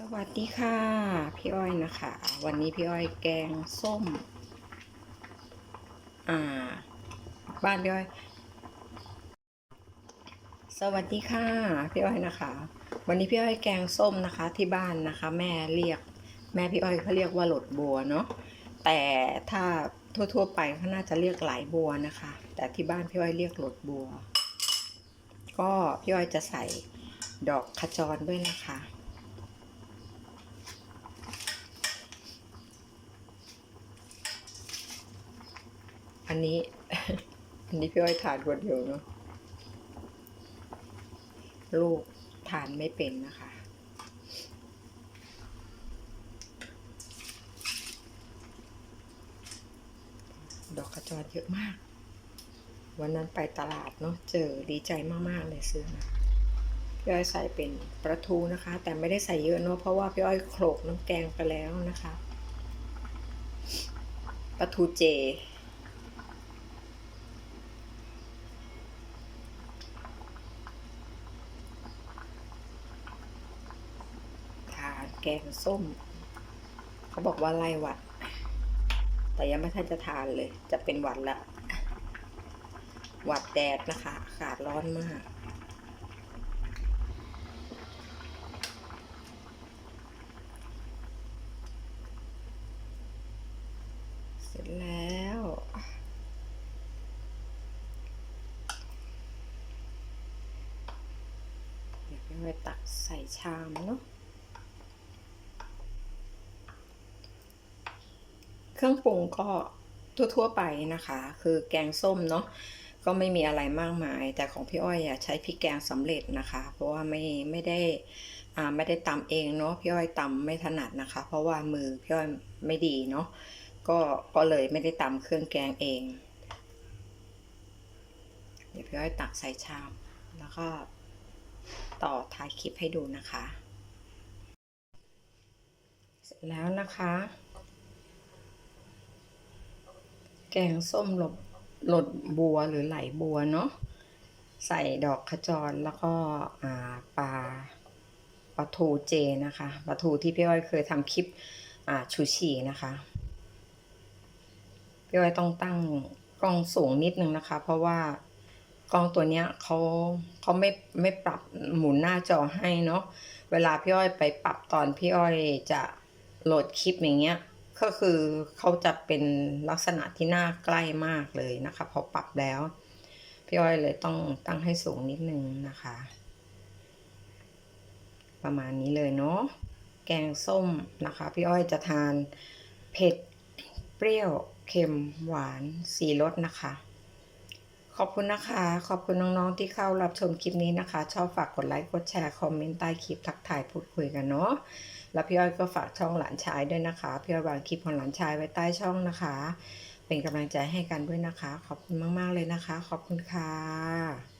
สวันนี้พี่อ้อยแกงส้ม อ่า บ้านพี่อ้อย สวัสดีค่ะ พี่อ้อยนะคะ วันนี้พี่อ้อยแกงส้มนะคะ ที่บ้านนะคะ แม่เรียก แม่พี่อ้อยเขาเรียกว่าหลดบัวเนาะแต่ถ้าทั่วๆไปเขาน่าจะเรียกไหลบัวนะคะ แต่ที่บ้านพี่อ้อยเรียกหลดบัว ก็พี่อ้อยจะใส่ดอกขจรด้วยนะคะ นนี้ อันนี้พี่อ้อยทานคนเดียวเนาะลูกทานไม่เป็นนะคะ ดอกกระจรเยอะมาก วันนั้นไปตลาดเนาะเจอดีใจมาก ๆ เลยซื้อมาพี่อ้อยใส่เป็นปลาทูนะคะ แต่ไม่ได้ใส่เยอะเนาะเพราะว่าพี่อ้อยโขลกน้ำแกงไปแล้วนะคะปลาทูเจ ทาน แกงส้ม เขาบอกว่าไล่หวัด แต่ยังไม่ทันจะทานเลย จะเป็นหวัดละ หวัดแดดนะคะอากาศร้อนมากเสร็จแล้วเดี๋ยวไปตักใส่ชามเนาะ เครื่องปรุงก็ทั่วๆไปนะคะ คือแกงส้มเนาะก็ไม่มีอะไรมากมาย แต่ของพี่อ้อยอะใช้พริกแกงสำเร็จนะคะ เพราะว่าไม่ไม่ได้อ่าไม่ได้ตำเองเนาะพี่อ้อยตำไม่ถนัดนะคะ เพราะว่ามือพี่อ้อยไม่ดีเนาะก็ก็เลยไม่ได้ตำเครื่องแกงเอง เดี๋ยวพี่อ้อยตักใส่ชามแล้วก็ต่อท้ายคลิปให้ดูนะคะ เสร็จแล้วนะคะ แกงส้มหลบหลดบัวหรือไหลบัวเนาะใส่ดอกขจรแล้วก็ปลาปลาทูเจนะคะปลาทูที่พี่อ้อยเคยทำคลิปชูชีนะคะพี่อ้อยต้องตั้งกล้องสูงนิดนึงนะคะ เพราะว่ากล้องตัวเนี้ยเขาเขาไม่ไม่ปรับหมุนหน้าจอให้เนาะเวลาพี่อ้อยไปปรับตอนพี่อ้อยจะโหลดคลิปอย่างเงี้ย ก็คือเขาจะเป็นลักษณะที่หน้าใกล้มากเลยนะคะ พอปรับแล้ว พี่อ้อยเลยต้องตั้งให้สูงนิดนึงนะคะ ประมาณนี้เลยเนาะแกงส้มนะคะ พี่อ้อยจะทานเผ็ด เปรี้ยว เค็ม หวาน สีรสนะคะ ขอบคุณนะคะ ขอบคุณน้องๆที่เข้ารับชมคลิปนี้นะคะ ชอบฝากกดไลค์ กดแชร์ คอมเมนต์ใต้คลิปทักทายพูดคุยกันเนาะ แล้วพี่อ้อยก็ฝากช่องหลานชายด้วยนะคะ พี่อ้อยวางคลิปของหลานชายไว้ใต้ช่องนะคะ เป็นกำลังใจให้กันด้วยนะคะ ขอบคุณมากๆเลยนะคะ ขอบคุณค่ะ